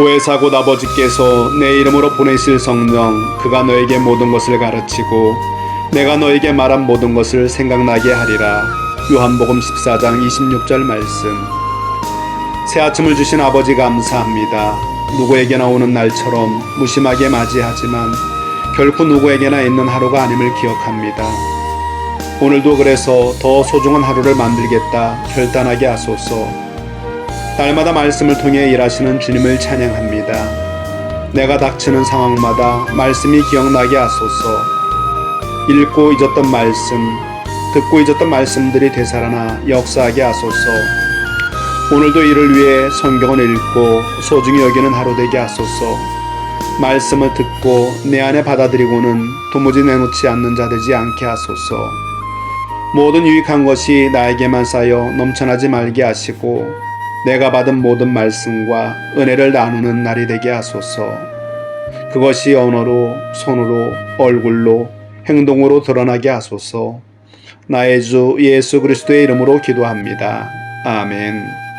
보혜사고 아버지께서 내 이름으로 보내실 성령 그가 너에게 모든 것을 가르치고 내가 너에게 말한 모든 것을 생각나게 하리라. 요한복음 14장 26절 말씀. 새 아침을 주신 아버지 감사합니다. 누구에게나 오는 날처럼 무심하게 맞이하지만 결코 누구에게나 있는 하루가 아님을 기억합니다. 오늘도 그래서 더 소중한 하루를 만들겠다 결단하게 하소서 날마다 말씀을 통해 일하시는 주님을 찬양합니다. 내가 닥치는 상황마다 말씀이 기억나게 하소서. 읽고 잊었던 말씀, 듣고 잊었던 말씀들이 되살아나 역사하게 하소서. 오늘도 이를 위해 성경을 읽고 소중히 여기는 하루 되게 하소서. 말씀을 듣고 내 안에 받아들이고는 도무지 내놓지 않는 자 되지 않게 하소서. 모든 유익한 것이 나에게만 쌓여 넘쳐나지 말게 하시고 내가 받은 모든 말씀과 은혜를 나누는 날이 되게 하소서. 그것이 언어로, 손으로, 얼굴로, 행동으로 드러나게 하소서. 나의 주 예수 그리스도의 이름으로 기도합니다. 아멘.